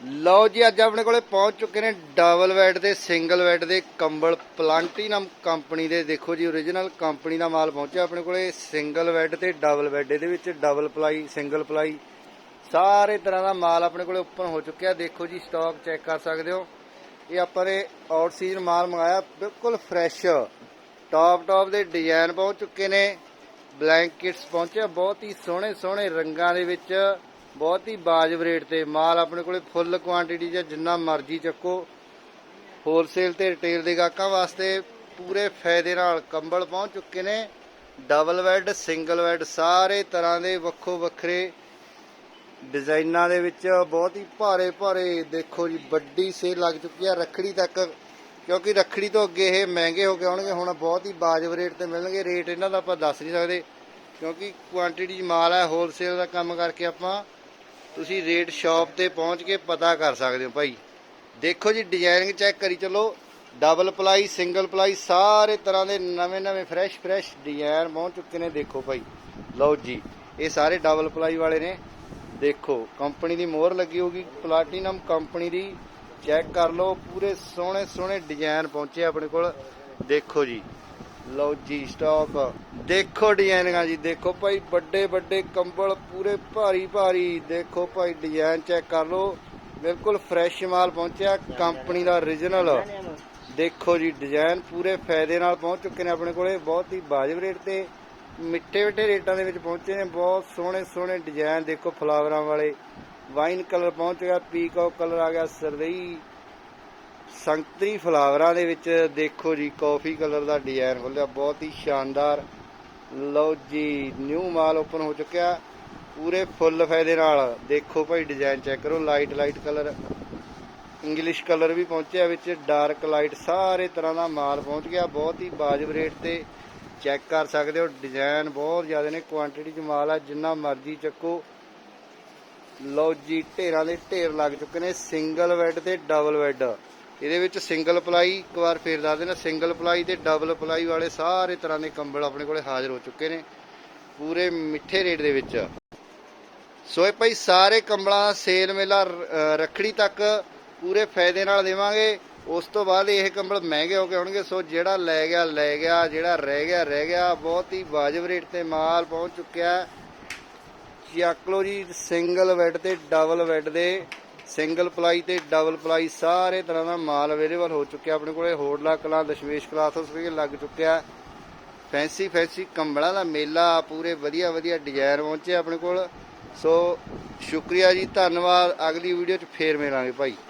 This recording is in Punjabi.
ਲਓ ਜੀ, ਅੱਜ ਆਪਣੇ ਕੋਲੇ ਪਹੁੰਚ ਚੁੱਕੇ ਨੇ ਡਬਲ ਬੈੱਡ ਤੇ, ਸਿੰਗਲ ਬੈੱਡ ਦੇ, ਕੰਬਲ ਪਲਾਂਟੀਨਮ ਕੰਪਨੀ ਦੇ। ਦੇਖੋ ਜੀ origignal ਕੰਪਨੀ ਦਾ ਮਾਲ ਪਹੁੰਚਿਆ ਆਪਣੇ ਕੋਲੇ, ਸਿੰਗਲ ਬੈੱਡ ਤੇ, ਡਬਲ ਬੈੱਡ ਇਹਦੇ ਵਿੱਚ, ਡਬਲ ਪਲਾਈ, ਸਿੰਗਲ ਪਲਾਈ। ਸਾਰੇ ਤਰ੍ਹਾਂ ਦਾ ਮਾਲ ਆਪਣੇ ਕੋਲੇ ਓਪਨ ਹੋ ਚੁੱਕਿਆ। ਦੇਖੋ ਜੀ ਸਟਾਕ ਚੈੱਕ ਕਰ ਸਕਦੇ ਹੋ। ਇਹ ਆਪਾਂ ਨੇ ਆਊਟ ਸੀਜ਼ਨ ਮਾਲ ਮੰਗਾਇਆ, ਬਿਲਕੁਲ ਫਰੈਸ਼ ਟੌਪ ਟੌਪ ਦੇ ਡਿਜ਼ਾਈਨ ਪਹੁੰਚ ਚੁੱਕੇ ਨੇ। ਬਲੈਂਕਟਸ ਪਹੁੰਚਿਆ ਬਹੁਤ ਹੀ ਸੋਹਣੇ ਸੋਹਣੇ ਰੰਗਾਂ ਦੇ ਵਿੱਚ। ਬਹੁਤ ਹੀ ਬਾਜਬ ਰੇਟ ਤੇ ਮਾਲ ਆਪਣੇ ਕੋਲੇ ਫੁੱਲ ਕੁਆਂਟੀਟੀ 'ਚ ਜਿੰਨਾ ਮਰਜ਼ੀ ਚੱਕੋ। ਹੋਲਸੇਲ ਤੇ ਰਿਟੇਲ ਦੇ ਗਾਹਕਾਂ ਵਾਸਤੇ ਪੂਰੇ ਫਾਇਦੇ ਨਾਲ ਕੰਬਲ ਪਹੁੰਚ ਚੁੱਕੇ ਨੇ। ਡਬਲ ਬੈੱਡ ਸਿੰਗਲ ਬੈੱਡ ਸਾਰੇ ਤਰ੍ਹਾਂ ਦੇ ਵੱਖੋ ਵੱਖਰੇ ਡਿਜ਼ਾਈਨਾਂ ਦੇ ਵਿੱਚ ਬਹੁਤ ਹੀ ਭਾਰੇ ਭਾਰੇ ਦੇਖੋ ਜੀ, ਵੱਡੀ ਸੇਲ ਲੱਗ ਚੁੱਕੀ ਹੈ ਰੱਖੜੀ ਤੱਕ, ਕਿਉਂਕਿ ਰੱਖੜੀ ਤੋਂ ਅੱਗੇ ਇਹ ਮਹਿੰਗੇ ਹੋ ਕੇ ਆਉਣਗੇ, ਹੁਣ ਬਹੁਤ ਹੀ ਬਾਜਬ ਰੇਟ ਤੇ ਮਿਲਣਗੇ। ਰੇਟ ਇਹਨਾਂ ਦਾ ਆਪਾਂ ਦੱਸ ਨਹੀਂ ਸਕਦੇ, ਕਿਉਂਕਿ ਕੁਆਂਟੀਟੀ 'ਚ ਮਾਲ ਹੈ ਹੋਲਸੇਲ ਦਾ ਕੰਮ ਕਰਕੇ ਆਪਾਂ ਤੁਸੀਂ ਰੇਟ ਸ਼ਾਪ ਤੇ ਪਹੁੰਚ ਕੇ ਪਤਾ ਕਰ ਸਕਦੇ ਹੋ ਭਾਈ। ਦੇਖੋ ਜੀ ਡਿਜ਼ਾਈਨਿੰਗ ਚੈੱਕ ਕਰੀ ਚਲੋ। ਡਬਲ ਪਲਾਈ ਸਿੰਗਲ ਪਲਾਈ ਸਾਰੇ ਤਰ੍ਹਾਂ ਦੇ ਨਵੇਂ ਨਵੇਂ ਫਰੈਸ਼ ਫਰੈਸ਼ ਡਿਜ਼ਾਈਨ ਪਹੁੰਚ ਚੁੱਕੇ ਨੇ, ਦੇਖੋ ਭਾਈ। ਲਓ ਜੀ, ਇਹ ਸਾਰੇ ਡਬਲ ਪਲਾਈ ਵਾਲੇ ਨੇ। ਦੇਖੋ ਕੰਪਨੀ ਦੀ ਮੋਹਰ ਲੱਗੀ ਹੋਗੀ ਪਲਾਟੀਨਮ ਕੰਪਨੀ ਦੀ ਚੈੱਕ ਕਰ ਲਓ। ਪੂਰੇ ਸੋਹਣੇ ਸੋਹਣੇ ਡਿਜ਼ਾਈਨ ਪਹੁੰਚੇ ਆਪਣੇ ਕੋਲ। ਦੇਖੋ ਜੀ। ਲਓ ਜੀ ਸਟਾਕ ਦੇਖੋ ਡਿਜ਼ਾਈਨਿੰਗਾਂ ਜੀ, ਦੇਖੋ ਭਾਈ ਵੱਡੇ ਵੱਡੇ ਕੰਬਲ ਪੂਰੇ ਭਾਰੀ ਭਾਰੀ, ਦੇਖੋ ਭਾਈ ਡਿਜ਼ਾਈਨ ਚੈੱਕ ਕਰ ਲਓ। ਬਿਲਕੁਲ ਫਰੈਸ਼ ਮਾਲ ਪਹੁੰਚਿਆ, ਕੰਪਨੀ ਦਾ origignal ਦੇਖੋ ਜੀ, ਡਿਜ਼ਾਈਨ ਪੂਰੇ ਫਾਇਦੇ ਨਾਲ ਪਹੁੰਚ ਚੁੱਕੇ ਨੇ ਆਪਣੇ ਕੋਲੇ, ਬਹੁਤ ਹੀ ਵਾਜਬ ਰੇਟ ਤੇ, ਮਿੱਠੇ ਮਿੱਠੇ ਰੇਟਾਂ ਦੇ ਵਿੱਚ ਪਹੁੰਚੇ ਨੇ, ਬਹੁਤ ਸੋਹਣੇ ਸੋਹਣੇ ਡਿਜ਼ਾਈਨ, ਦੇਖੋ ਫਲਾਵਰਾਂ ਵਾਲੇ। ਵਾਈਨ ਕਲਰ ਪਹੁੰਚ ਗਿਆ, ਪੀਕੌਕ ਕਲਰ ਆ ਗਿਆ ਸਰਦਈ ਸੰਤਰੀ ਫਲਾਵਰਾਂ ਦੇ ਵਿੱਚ, ਦੇਖੋ ਜੀ, ਕਾਫੀ ਕਲਰ ਦਾ ਡਿਜ਼ਾਈਨ ਖੁੱਲਿਆ ਬਹੁਤ ਹੀ ਸ਼ਾਨਦਾਰ। ਲਓ ਜੀ ਨਿਊ ਮਾਲ ਓਪਨ ਹੋ ਚੁੱਕਿਆ। ਪੂਰੇ ਫੁੱਲ ਫਾਇਦੇ ਨਾਲ। ਦੇਖੋ ਭਾਈ ਡਿਜ਼ਾਈਨ ਚੈੱਕ ਕਰੋ light light colour English colour ਵੀ ਪਹੁੰਚਿਆ ਵਿੱਚ ਡਾਰਕ ਲਾਈਟ ਸਾਰੇ ਤਰ੍ਹਾਂ ਦਾ ਮਾਲ ਪਹੁੰਚ ਗਿਆ। ਬਹੁਤ ਹੀ ਵਾਜਬ ਰੇਟ ਤੇ ਚੈੱਕ ਕਰ ਸਕਦੇ ਹੋ। ਡਿਜ਼ਾਈਨ ਬਹੁਤ ਜ਼ਿਆਦਾ ਨੇ ਕੁਆਂਟੀਟੀ ਚ ਮਾਲ ਆ, ਜਿੰਨਾ ਮਰਜ਼ੀ ਚੱਕੋ। ਲਓ ਜੀ, ਢੇਰਾਂ ਦੇ ਢੇਰ ਲੱਗ ਚੁੱਕੇ ਨੇ ਸਿੰਗਲ ਬੈੱਡ ਤੇ ਡਬਲ ਬੈੱਡ ਇਹਦੇ ਵਿੱਚ ਸਿੰਗਲ ਪਲਾਈ ਇੱਕ ਵਾਰ ਫੇਰ ਦੱਸ ਦੇਣਾ ਸਿੰਗਲ ਪਲਾਈ ਤੇ ਡਬਲ ਪਲਾਈ ਵਾਲੇ ਸਾਰੇ ਤਰ੍ਹਾਂ ਦੇ ਕੰਬਲ ਆਪਣੇ ਕੋਲੇ ਹਾਜ਼ਰ ਹੋ ਚੁੱਕੇ ਨੇ, ਪੂਰੇ ਮਿੱਠੇ ਰੇਟ ਦੇ ਵਿੱਚ। ਸੋ ਇਹ ਭਾਈ ਸਾਰੇ ਕੰਬਲਾਂ ਸੇਲ ਮੇਲਾ ਰ- ਰੱਖੜੀ ਤੱਕ ਪੂਰੇ ਫਾਇਦੇ ਨਾਲ ਦੇਵਾਂਗੇ। ਉਸ ਤੋਂ ਬਾਅਦ ਇਹ ਕੰਬਲ ਮਹਿੰਗੇ ਹੋ ਕੇ ਆਉਣਗੇ, ਸੋ ਜਿਹੜਾ ਲੈ ਗਿਆ ਲੈ ਗਿਆ, ਜਿਹੜਾ ਰਹਿ ਗਿਆ ਰਹਿ ਗਿਆ, ਬਹੁਤ ਹੀ ਵਾਜਬ ਰੇਟ ਤੇ ਮਾਲ ਪਹੁੰਚ ਚੁੱਕਿਆ। ਚੱਕ ਲਓ ਜੀ ਸਿੰਗਲ ਬੈੱਡ ਤੇ ਡਬਲ ਬੈੱਡ ਦੇ ਸਿੰਗਲ ਪਲਾਈ ਤੇ ਡਬਲ ਪਲਾਈ ਸਾਰੇ ਤਰ੍ਹਾਂ ਦਾ ਮਾਲ ਅਵੇਲੇਬਲ ਹੋ ਚੁੱਕਿਆ। ਆਪਣੇ ਕੋਲੇ ਹੋਡਲਾ ਕਲਾਂ, ਦਸ਼ਮੇਸ਼ ਕਲਾਸ ਹਸਪੀਟਲ ਲੱਗ ਚੁੱਕਿਆ ਫੈਂਸੀ ਫੈਂਸੀ ਕੰਬਲਾਂ ਦਾ ਮੇਲਾ ਪੂਰੇ ਵਧੀਆ ਵਧੀਆ ਡਿਜ਼ਾਈਨ ਪਹੁੰਚੇ ਆਪਣੇ ਕੋਲ। ਸੋ ਸ਼ੁਕਰੀਆ ਜੀ, ਧੰਨਵਾਦ। ਅਗਲੀ ਵੀਡੀਓ 'ਚ ਫੇਰ ਮਿਲਾਂਗੇ ਭਾਈ।